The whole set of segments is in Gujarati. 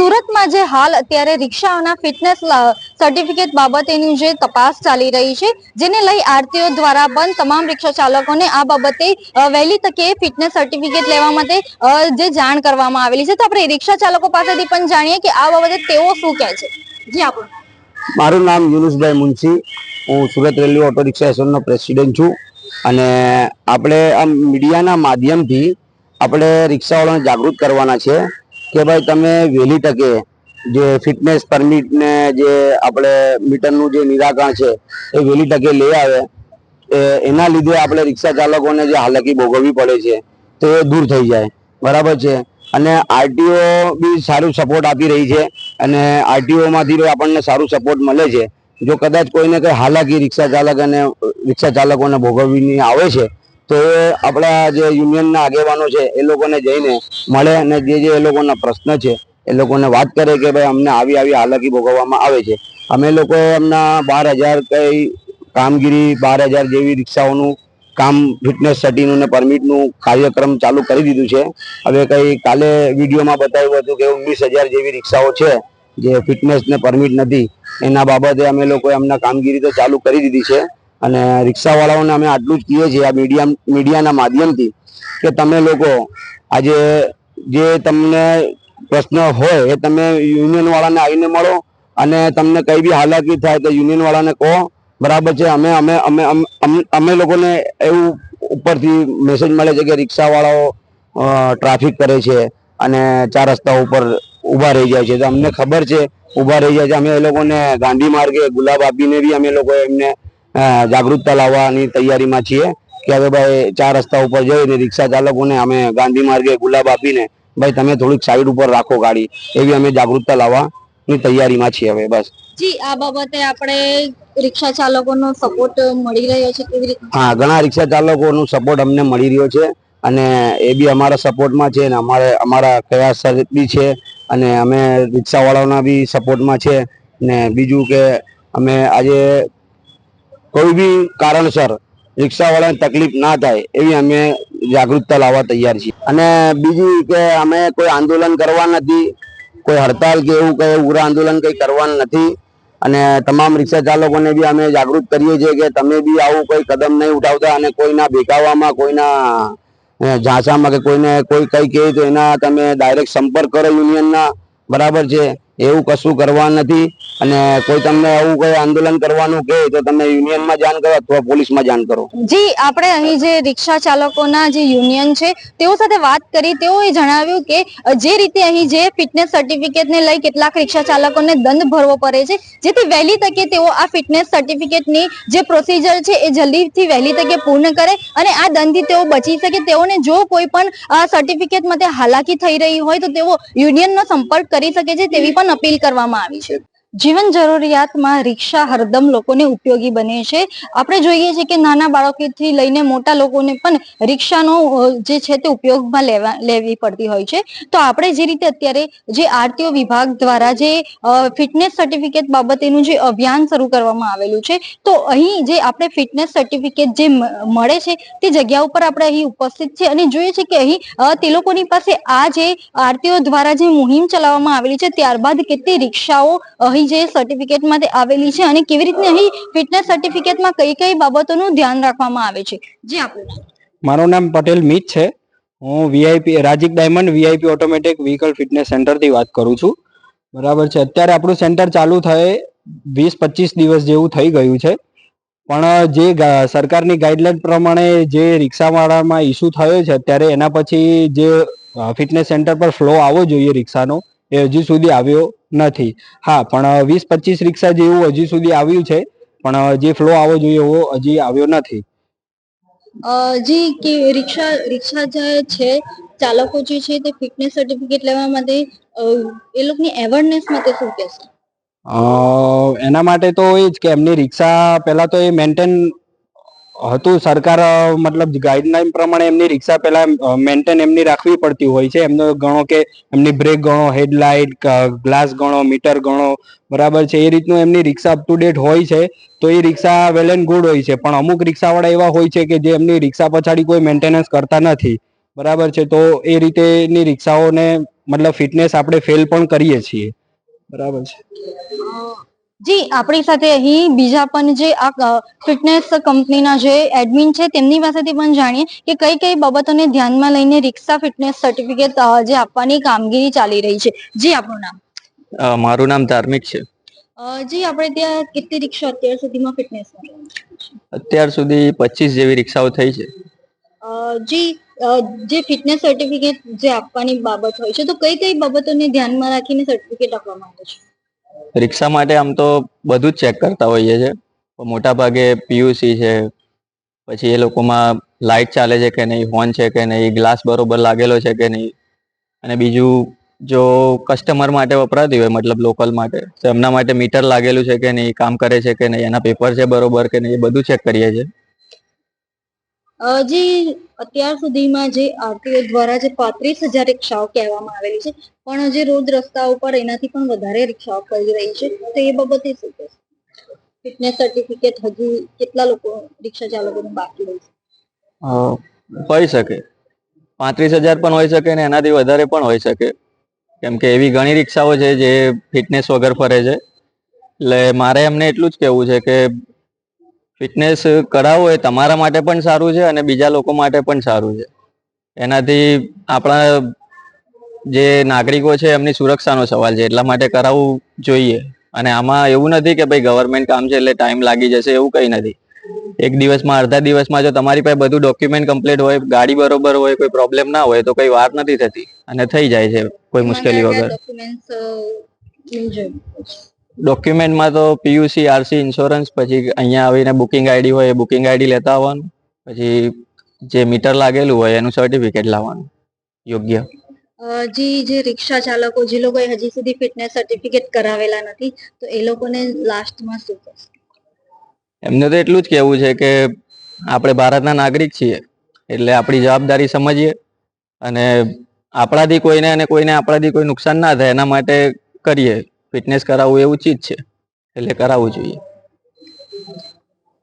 સુરતમાં જે હાલ અત્યારે રિક્ષાઓના ફિટનેસ સર્ટિફિકેટ બાબતેની જે તપાસ ચાલી રહી છે, જેને લઈ આરટીઓ દ્વારા પણ તમામ રિક્ષા ચાલકોને આ બાબતે વહેલી તકે ફિટનેસ સર્ટિફિકેટ લેવા માટે જે જાણ કરવામાં આવેલી છે. તો આપણે રિક્ષા ચાલકો પાસેથી પણ જાણીએ કે આ બાબતે તેઓ શું કહે છે. જી આપણું મારું નામ યુનુસભાઈ મુનશી. હું સુરત રેલવે ઓટો રિક્ષા એસોસિએશનનો પ્રેસિડેન્ટ છું. અને આપણે આ મીડિયાના માધ્યમથી આપણે રિક્ષાવાળાને જાગૃત કરવાના છે. કે ભાઈ તમે વહેલી તકે જે ફિટનેસ પરમિટ ને જે આપણે મીટરનું જે નિરાકરણ છે, એ વહેલી તકે લઈ આવે. એના લીધે આપણે રિક્ષા ચાલકોને જે હાલાકી ભોગવવી પડે છે, તો એ દૂર થઈ જાય. બરાબર છે? અને આરટીઓ બી સારું સપોર્ટ આપી રહી છે અને આરટીઓમાંથી આપણને સારું સપોર્ટ મળે છે. જો કદાચ કોઈને કંઈ હાલાકી રિક્ષા ચાલક અને રિક્ષા ચાલકોને ભોગવવી આવે છે તો આપણા જે યુનિયનના આગેવાનો છે, એ લોકોને જઈને મળે અને જે જે એ લોકોના પ્રશ્ન છે, એ લોકોને વાત કરે કે ભાઈ અમને આવી આવી હાલાકી ભોગવવામાં આવે છે. અમે લોકો એમના બાર હજાર કઈ કામગીરી, બાર હજાર જેવી રિક્ષાઓનું કામ ફિટનેસ સટીનું ને પરમિટનું કાર્યક્રમ ચાલુ કરી દીધું છે. હવે કઈ કાલે વિડીયોમાં બતાવ્યું હતું કે ઓગણીસ હજાર જેવી રિક્ષાઓ છે, જે ફિટનેસ ને પરમિટ નથી. એના બાબતે અમે લોકોએ એમના કામગીરી તો ચાલુ કરી દીધી છે. અને રિક્ષાવાળાઓને અમે આટલું જ કહીએ છીએ આ મીડિયા મીડિયાના માધ્યમથી કે તમે લોકો આજે જે તમને પ્રશ્ન હોય એ તમે યુનિયનવાળાને આવીને મળો અને તમને કંઈ બી હાલાકી થાય તો યુનિયનવાળાને કહો. બરાબર છે, અમે અમે અમે અમ- લોકોને એવું ઉપરથી મેસેજ મળે છે કે રિક્ષાવાળાઓ ટ્રાફિક કરે છે અને ચાર રસ્તા ઉપર ઊભા રહી જાય છે. તો અમને ખબર છે, ઊભા રહી જાય છે. અમે એ લોકોને ગાંધી માર્ગે ગુલાબ આપીને બી અમે લોકો એમને જાગૃતતા લાવવાની તૈયારીમાં છીએ કે હવે ભાઈ ચાર રસ્તા ઉપર જઈને રિક્ષા ચાલકોને અમે ગાંધી માર્ગે ગુલાબ આપીને ભાઈ તમે થોડીક સાઈડ ઉપર રાખો ગાડી. એવી અમે જાગૃતતા લાવવાની તૈયારીમાં છીએ હવે બસ. જી આ બાબતે આપણે રિક્ષા ચાલકોનો સપોર્ટ મળી રહ્યો છે કેવી રીતે? હા ઘણા રિક્ષા ચાલકોનો સપોર્ટ અમને મળી રહ્યો છે અને એ બી અમારા સપોર્ટમાં છે અને અમારે અમારા પ્રયાસ બી છે અને અમે રિક્ષાવાળાઓના બી સપોર્ટમાં છે. ને બીજું કે અમે આજે કોઈ બી કારણસર રિક્ષાવાળાને તકલીફ ના થાય એવી અમે જાગૃતતા લાવવા તૈયાર છીએ. અને બીજી કે અમે કોઈ આંદોલન કરવા નથી, કોઈ હડતાલ કે એવું કંઈ ઉગ્ર આંદોલન કંઈ કરવાનું નથી, અને તમામ રિક્ષા ચાલકોને બી અમે જાગૃત કરીએ છીએ કે તમે બી આવું કોઈ કદમ નહીં ઉઠાવતા અને કોઈના ભેગાવામાં, કોઈના ઝાંસામાં કે કોઈને કોઈ કંઈ કહે તો એના તમે ડાયરેક્ટ સંપર્ક કરો યુનિયનના, બરાબર છે? એવું કશું કરવા નથી અને કોઈ તમને આવું કોઈ આંદોલન કરવાનું કહે તો તમે યુનિયનમાં જાણ કરો અથવા પોલીસમાં જાણ કરો. જી, આપણે અહીં જે રિક્ષા ચાલકોના જે યુનિયન છે, તેઓ સાથે વાત કરી, તેઓએ જણાવ્યું કે જે રીતે અહીં જે ફિટનેસ સર્ટિફિકેટને લઈ કેટલાક રિક્ષા ચાલકોને દંડ ભરવો પડે છે, જેથી વહેલી તકે તેઓ આ ફિટનેસ સર્ટિફિકેટની જે પ્રોસિજર છે, એ જલ્દીથી વહેલી તકે પૂર્ણ કરે અને આ દંડથી તેઓ બચી શકે. તેઓને જો કોઈ પણ સર્ટિફિકેટ માટે હાલાકી થઈ રહી હોય તો તેઓ યુનિયનનો સંપર્ક કરી શકે છે તેવી પણ અપીલ કરવામાં આવી છે. જીવન જરૂરિયાતમાં રિક્ષા હરદમ લોકોને ઉપયોગી બને છે. આપણે જોઈએ છીએ કે નાના બાળકોથી લઈને મોટા લોકોને પણ રિક્ષાનો જે છે તે ઉપયોગમાં લેવા, લેવી પડતી હોય છે. તો આપણે જે રીતે અત્યારે જે આરટીઓ વિભાગ દ્વારા જે ફિટનેસ સર્ટિફિકેટ બાબતેનું જે અભિયાન શરૂ કરવામાં આવેલું છે, તો અહીં જે આપણે ફિટનેસ સર્ટિફિકેટ જે મળે છે તે જગ્યા ઉપર આપણે અહીં ઉપસ્થિત છે અને જોઈએ છે કે અહીં તે લોકોની પાસે આ જે આરટીઓ દ્વારા જે મુહિમ ચલાવવામાં આવેલી છે, ત્યારબાદ કેટલી રિક્ષાઓ અહીં જે સર્ટિફિકેટ તે આવેલી છે અને કેવી રીતે અહીં ફિટનેસ સર્ટિફિકેટમાં કઈ કઈ બાબતોનું ધ્યાન રાખવામાં આવે છે? જે આપણું મારું નામ પટેલ મિત છે. હું VIP Rajik diamond VIP automatic vehicle fitness સેન્ટરથી વાત કરું છું. બરાબર છે. અત્યારે આપણું સેન્ટર ચાલુ થયે વીસ પચીસ દિવસ જેવું થઈ ગયું છે. પણ જે સરકારની ગાઈડલાઈન પ્રમાણે જે રિક્ષાવાળામાં ઇસ્યુ થયો છે, અત્યારે એના પછી જે ફિટનેસ સેન્ટર પર ફ્લો આવવો જોઈએ રિક્ષાનો, એ હજી સુધી આવ્યો નથી. હા પણ વીસ પચીસ રિક્ષા જેવું હજી સુધી આવ્યું છે પણ જે ફ્લો આવવો જોઈએ એવો હજી આવ્યો નથી. જી કે રિક્ષા રિક્ષા જે છે ચાલકો જે છે તે ફિટનેસ સર્ટિફિકેટ લેવા માટે એ લોકોની અવેરનેસ માટે શું કહેશો? એના માટે તો એ જ કે એમની રિક્ષા પહેલા તો એ મેન્ટેન હતું, સરકાર મતલબ ગાઈડલાઈન પ્રમાણે એમની રિક્ષા પહેલા મેન્ટેન એમની રાખવી પડતી હોય છે. એમનો ગણો કે એમની બ્રેક ગણો હેડલાઇટ ગ્લાસ ગણો મીટર ગણો, બરાબર છે. એ રીતનું એમની રિક્ષા અપ ટુ ડેટ હોય છે. તો એ રિક્ષા વેલ એન્ડ ગુડ હોય છે. પણ અમુક રિક્ષાવાળા એવા હોય છે કે જે એમની રિક્ષા પછાડી કોઈ મેન્ટેનન્સ કરતા નથી. બરાબર છે. તો એ રીતેની રિક્ષાઓને મતલબ ફિટનેસ આપણે ફેલ પણ કરીએ છીએ. બરાબર છે. જી આપણી સાથે અહીં બીજા પણ જે આ ફિટનેસ કંપનીના જે એડમિન છે તેમની પાસેથી પણ જાણીએ કે કઈ કઈ બાબતોને ધ્યાનમાં લઈને રિક્ષા ફિટનેસ સર્ટિફિકેટ જે આપવાની કામગીરી ચાલી રહી છે. જી આપણું નામ? મારું નામ ધાર્મિક છે. જી આપણે ત્યાં કેટલી રિક્ષા અત્યાર સુધીમાં ફિટનેસ અત્યાર સુધી પચીસ જેવી રિક્ષાઓ થઈ છે. જી જે ફિટનેસ સર્ટિફિકેટ જે આપવાની બાબત હોય છે તો કઈ કઈ બાબતોને ધ્યાનમાં રાખીને સર્ટિફિકેટ આપવામાં આવે છે? રિક્ષા માટે આમ તો બધું જ ચેક કરતા હોઈએ છે મોટા ભાગે પીયુસી છે, પછી એ લોકોમાં લાઇટ ચાલે છે કે નહીં હોર્ન છે કે નહીં ગ્લાસ બરોબર લાગેલો છે કે નહીં, અને બીજું જો કસ્ટમર માટે વપરાતી હોય, મતલબ લોકલ માટે, તો એમના માટે મીટર લાગેલું છે કે નહીં, કામ કરે છે કે નહીં, એના પેપર છે બરોબર કે નહીં, એ બધું ચેક કરીએ છીએ. જી અત્યાર સુધીમાં જે આરટીઓ દ્વારા જે પાંત્રીસ હજાર રિક્ષાઓ કહેવામાં આવેલી છે, પણ જે રોજ રસ્તા ઉપર એનાથી પણ વધારે રિક્ષાઓ કરી રહી છે, તો એ બાબતે શું કહેશો? ફિટનેસ સર્ટિફિકેટ હજુ કેટલા લોકો, રિક્ષા ચાલકોને બાકી રહી છે? હોઈ શકે. પાંત્રીસ હજાર પણ હોઈ શકે ને એનાથી વધારે પણ હોઈ શકે. કેમ કે એવી ઘણી રિક્ષાઓ છે જે ફિટનેસ વગર ફરે છે. એટલે મારે એમને એટલું જ કહેવું છે કે ફિટનેસ કરાવો એ તમારા માટે પણ સારું છે અને બીજા લોકો માટે પણ સારું છે. એનાથી આપણા જે નાગરિકો છે એમની સુરક્ષાનો સવાલ છે એટલા માટે કરાવવું જોઈએ. અને આમાં એવું નથી કે ભાઈ ગવર્મેન્ટ કામ છે એટલે ટાઈમ લાગી જશે એવું કંઈ નથી. એક દિવસમાં અડધા દિવસમાં જો તમારી પાસે બધું ડોક્યુમેન્ટ કમ્પ્લીટ હોય ગાડી બરોબર હોય કોઈ પ્રોબ્લેમ ના હોય તો કઈ વાર નથી થતી. અને થઈ જાય છે કોઈ મુશ્કેલી વગર. ડોક્યુમેન્ટમાં તો પીયુસી આરસી ઇન્સ્યોરન્સ પછી અહીંયા આવીને બુકિંગ આઈડી હોય એ બુકિંગ આઈડી લેતા આવવાનું. પછી જે મીટર લાગેલું હોય એનું સર્ટિફિકેટ લાવવાનું. યોગ્ય. જી જે રિક્ષા ચાલકો જે લોકોએ હજી સુધી ફિટનેસ સર્ટિફિકેટ કરાવેલા નથી તો એ લોકોને લાસ્ટમાં શું કરશે એમને તો એટલું જ કહેવું છે કે આપણે ભારતના નાગરિક છીએ એટલે આપણી જવાબદારી સમજીએ. અને આપણાથી કોઈને અને કોઈને આપણાથી કોઈ નુકસાન ના થાય એના માટે કરીએ. ફિટનેસ કરાવવું એ ઉચિત છે. એટલે કરાવવું જોઈએ.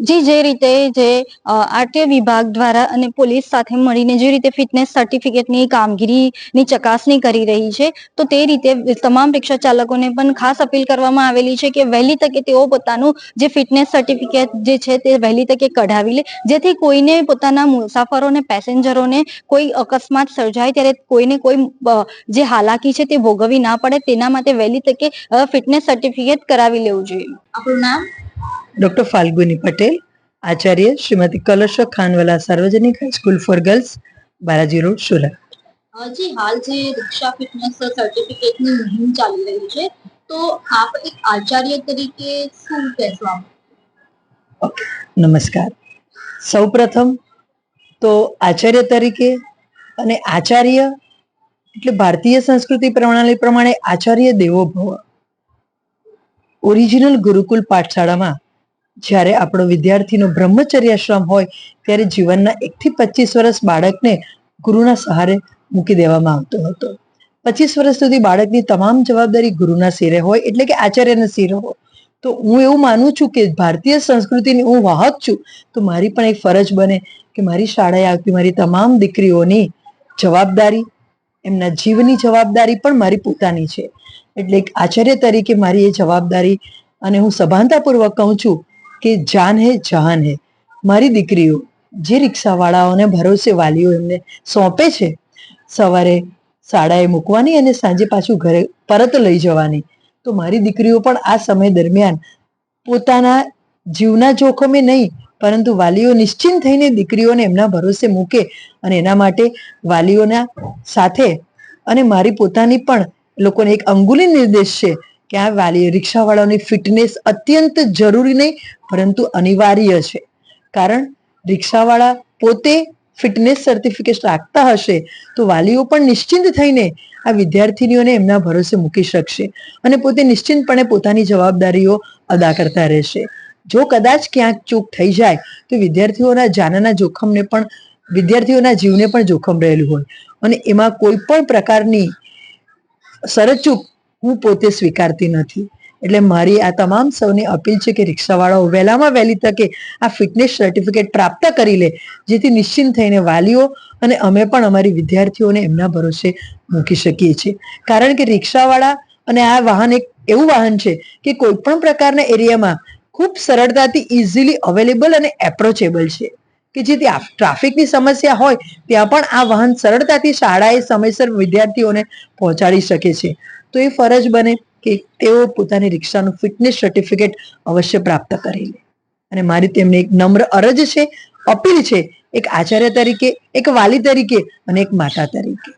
જી, જે રીતે જે આરટીઓ વિભાગ દ્વારા અને પોલીસ સાથે મળીને જે રીતે ફિટનેસ સર્ટિફિકેટની કામગીરીની ચકાસણી કરી રહી છે, તો તે રીતે તમામ રિક્ષા ચાલકોને પણ ખાસ અપીલ કરવામાં આવેલી છે કે વહેલી તકે તેઓ પોતાનું જે ફિટનેસ સર્ટિફિકેટ જે છે તે વહેલી તકે કઢાવી લે. જેથી કોઈને પોતાના મુસાફરોને, પેસેન્જરોને કોઈ અકસ્માત સર્જાય ત્યારે કોઈને કોઈ જે હાલાકી છે તે ભોગવવી ના પડે. તેના માટે વહેલી તકે ફિટનેસ સર્ટિફિકેટ કરાવી લેવું જોઈએ. આપણું નામ? ડોક્ટર ફાલ્ગુની પટેલ આચાર્ય શ્રીમતી કલશ ખાનવાલા સાર્વજનિક high school for girls Balaji road Surat જી હાલ જે રિક્ષા ફિટનેસ સર્ટિફિકેટની મુહિમ ચાલી રહી છે તો આપ એક આચાર્ય તરીકે શું કહેશો આપ નમસ્કાર સૌપ્રથમ તો આચાર્ય તરીકે અને આચાર્ય એટલે ભારતીય સંસ્કૃતિ પ્રણાલી પ્રમાણે આચાર્ય દેવો ભવ. ઓરિજિનલ ગુરુકુલ પાઠશાળામાં જ્યારે આપણો વિદ્યાર્થીનો બ્રહ્મચર્યાશ્રમ હોય, ત્યારે જીવનના એકથી પચીસ વર્ષ બાળકને ગુરુના સહારે મૂકી દેવામાં આવતો હતો. પચીસ વર્ષ સુધી બાળકની તમામ જવાબદારી ગુરુના શિરે હોય, એટલે કે આચાર્યના શિરે હોય. તો હું એવું માનું છું કે ભારતીય સંસ્કૃતિની હું વાહક છું, તો મારી પણ એક ફરજ બને કે મારી શાળાએ આવતી મારી તમામ દીકરીઓની જવાબદારી એમના જીવની જવાબદારી પણ મારી પોતાની છે. એટલે એક આચાર્ય તરીકે મારી એ જવાબદારી અને હું સભાનતાપૂર્વક કહું છું કે જાન હે, જહાન હે. મારી દીકરીઓ, જે રિક્ષાવાળાઓને ભરોસે વાલીઓ એમને સોંપે છે, સવારે શાળાએ મૂકવાની અને સાંજે પાછું ઘરે પરત લઈ જવાની, તો મારી દીકરીઓ પણ આ સમય દરમિયાન પોતાના જીવના જોખમે નહીં પરંતુ વાલીઓ નિશ્ચિંત થઈને દીકરીઓને એમના ભરોસે મૂકે અને એના માટે વાલીઓના સાથે અને મારી પોતાની પણ લોકોને એક અંગુલી નિર્દેશ છે કે આ વાલી રિક્ષાવાળાઓની ફિટનેસ અત્યંત જરૂરી નહીં, પરંતુ અનિવાર્ય છે. કારણ રિક્ષાવાળા પોતે ફિટનેસ સર્ટિફિકેટ રાખતા હશે, તો વાલીઓ પણ નિશ્ચિંત થઈને આ વિદ્યાર્થીનીઓને એમના ભરોસે મૂકી શકશે અને પોતે નિશ્ચિંતપણે પોતાની જવાબદારીઓ અદા કરતા રહેશે. જો કદાચ ક્યાંક ચૂક થઈ જાય, તો વિદ્યાર્થીઓના જાનના જોખમને પણ, વિદ્યાર્થીઓના જીવને પણ જોખમ રહેલું હોય. અને એમાં કોઈ પણ પ્રકારની સરચૂક હું પોતે સ્વીકારતી નથી. એટલે મારી આ તમામ સૌને અપીલ છે કે રિક્ષાવાળાઓ વહેલામાં વહેલી તકે આ ફિટનેસ સર્ટિફિકેટ પ્રાપ્ત કરી લે, જેથી નિશ્ચિંત થઈને વાલીઓ અને અમે પણ અમારી વિદ્યાર્થીઓને એમના ભરોસે મૂકી શકીએ છીએ. કારણ કે રિક્ષાવાળા અને આ વાહન એક એવું વાહન છે કે કોઈ પણ પ્રકારના એરિયામાં ખૂબ સરળતાથી ઇઝીલી અવેલેબલ અને એપ્રોચેબલ છે કે જે ત્યાં ટ્રાફિકની સમસ્યા હોય ત્યાં પણ આ વાહન સરળતાથી શાળાએ સમયસર વિદ્યાર્થીઓને પહોંચાડી શકે છે. તો એ ફરજ બને કે તેઓ પોતાની રિક્ષાનું ફિટનેસ સર્ટિફિકેટ અવશ્ય પ્રાપ્ત કરી લે. અને મારી તેમને એક નમ્ર અરજ છે, અપીલ છે, એક આચાર્ય તરીકે, એક વાલી તરીકે અને એક માતા તરીકે.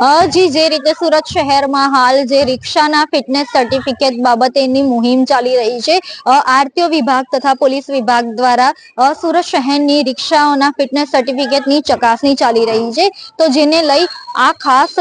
અ, જી જે રીતે સુરત શહેરમાં હાલ જે રિક્ષાના ફિટનેસ સર્ટિફિકેટ બાબતેની મુહિમ ચાલી રહી છે આરટીઓ વિભાગ તથા પોલીસ વિભાગ દ્વારા સુરત શહેરની રિક્ષાઓના ફિટનેસ સર્ટિફિકેટની ચકાસણી ચાલી રહી છે. તો જેને લઈ આ ખાસ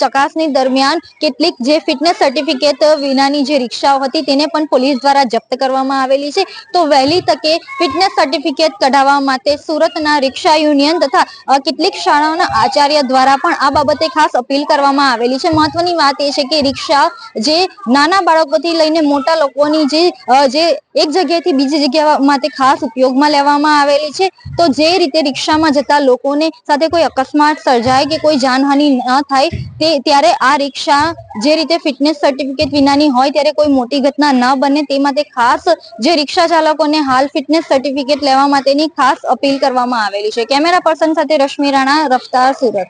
ચકાસણી દરમિયાન કેટલીક જે ફિટનેસ સર્ટિફિકેટ વિનાની જે રિક્ષાઓ હતી તેને પણ પોલીસ દ્વારા જપ્ત કરવામાં આવેલી છે. તો વહેલી તકે ફિટનેસ સર્ટિફિકેટ કઢાવવા માટે સુરતના રિક્ષા યુનિયન તથા કેટલીક શાળાઓના આચાર્ય દ્વારા પણ આ બાબતે ખાસ અપીલ કરવામાં આવેલી છે. મહત્વની વાત એ છે કે રિક્ષા જે નાના બાળકોથી લઈને મોટા લોકોની જે એક જગ્યાએથી બીજી જગ્યા માટે ખાસ ઉપયોગમાં લેવામાં આવેલી છે. તો જે રીતે રિક્ષામાં જતા લોકોને સાથે કોઈ અકસ્માત સર્જાય કે કોઈ જાનહાનિ ન થાય, તે ત્યારે આ રિક્ષા જે રીતે ફિટનેસ સર્ટિફિકેટ વિનાની હોય ત્યારે કોઈ મોટી ઘટના ન બને, તે માટે ખાસ જે રિક્ષા ચાલકોને હાલ ફિટનેસ સર્ટિફિકેટ લેવા માટેની ખાસ અપીલ કરવામાં આવેલી છે. કેમેરા પર્સન સાથે રશ્મિ રાણા, રફતાર સુરત.